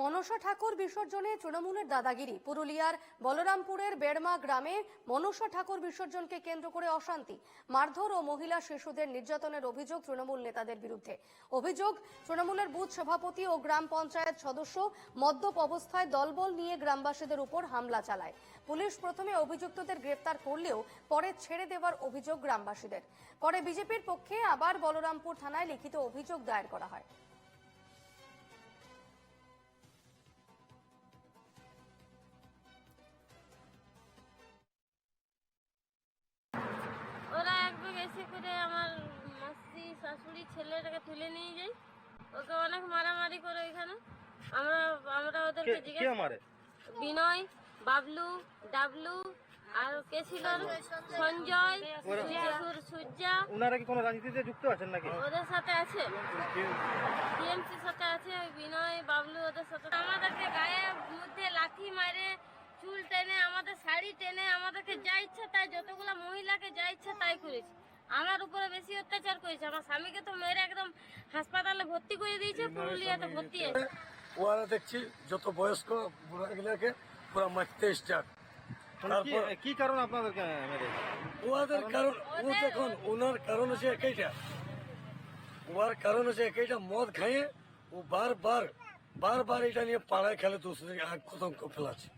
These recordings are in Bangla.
মনসা ঠাকুর বিসর্জনে তৃণমূলের দাদাগিরি। পুরুলিয়ার বলরামপুরের বেড়মা গ্রামে মনসা ঠাকুর বিসর্জনকে কেন্দ্র করে অশান্তি। মারধর ও মহিলা শিশুদের নির্যাতনের অভিযোগ তৃণমূল নেতাদের বিরুদ্ধে। অভিযোগ, তৃণমূলের বুথ সভাপতি ও গ্রাম পঞ্চায়েত সদস্য মদ্যপ অবস্থায় দলবল নিয়ে গ্রামবাসীদের উপর হামলা চালায়। পুলিশ প্রথমে অভিযুক্তদের গ্রেপ্তার করলেও পরে ছেড়ে দেওয়ার অভিযোগ গ্রামবাসীদের। পরে বিজেপির পক্ষে আবার বলরামপুর থানায় লিখিত অভিযোগ দায়ের করা হয়। ছেলেটাকে তুলে নিয়ে যাই। ওকে অনেক মারামারি করে ওইখানে। আমরা আমরা ওদেরকে জিজ্ঞেস বিনয় বাবলু ডাবলু আর কে ছিল? সঞ্জয় সূর্য- ওনারা কি কোনো রাজনীতিতে যুক্ত আছেন নাকি? ওদের সাথে আছে। টিএমসির সাথে আছে বিনয় বাবলু ওদের সাথে। আমাদেরকে গায়ে মধ্যে লাঠি মারে চুল টেনে আমাদের শাড়ি টেনে আমাদেরকে যা ইচ্ছা তাই যতগুলো মহিলাকে যা ইচ্ছা তাই করেছে। আমার উপরে বেশি অত্যাচার করেছে। আমার স্বামীকে তো মেরে একদম হাসপাতালে ভর্তি করে দিয়েছে পুরুলিয়াতে ভর্তি আছে ওরা দেখছি যত বয়স্ক বুড়াগুলাকে পুরো মারতে স্টার্ট কি তারপর- কি কারণ আপনাদেরকে ওদের কারণ ও দেখুন ওনার কারণ হচ্ছে একইটা। ওর কারণ হচ্ছে একইটা মদ খাইয়ে ও বারবার বারবার এটা নিয়ে পাড়ায় খেলে দুসরে আগ কতঙ্ক ফেলাচ্ছে।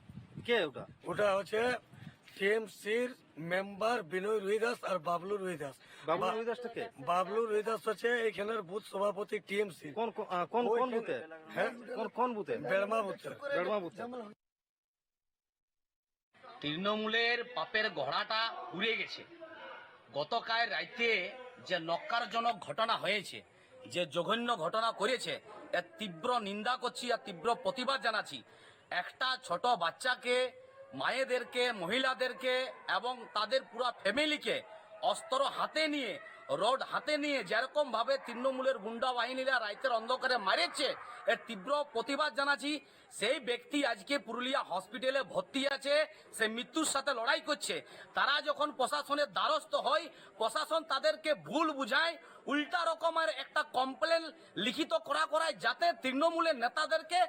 কে ওটা? ওটা হচ্ছে টিএমসির মেম্বার বিনয় রুইদাস আর বাবলু রুইদাস বাবু বা- রবিদাসটা কে? বাবলু রুইদাস হচ্ছে এখানের বুথ সভাপতি টিএমসি। কোন কোন কোন কোন বুথে? হ্যাঁ? কোন কোন বুথে? বেড়মা বুথ। বেড়মা বুথে। তৃণমূলের পাপের ঘোড়াটা উড়ে গেছে। গতকাল রাইতে যে নক্কারজনক ঘটনা হয়েছে যে জঘন্য ঘটনা করেছে এর তীব্র নিন্দা করছি আর তীব্র প্রতিবাদ জানাচ্ছি। একটা ছোট বাচ্চাকে মায়েদেরকে, মহিলাদেরকে এবং তাদের পুরো ফ্যামিলিকে অস্ত্র হাতে নিয়ে, রড হাতে নিয়ে যেরকম ভাবে তৃণমূলের গুন্ডা বাহিনীরা রাইতের অন্ধকারে মারেছে, এর তীব্র প্রতিবাদ জানাচ্ছি। সেই ব্যক্তি আজকে পুরুলিয়া হসপিটালে ভর্তি আছে, সে মৃত্যুর সাথে লড়াই করছে। তারা যখন প্রশাসনের দ্বারস্থ হয়, প্রশাসন তাদেরকে ভুল বুঝায়, উল্টা রকমের একটা কমপ্লেন লিখিত করা করায় যাতে তৃণমূলের নেতাদেরকে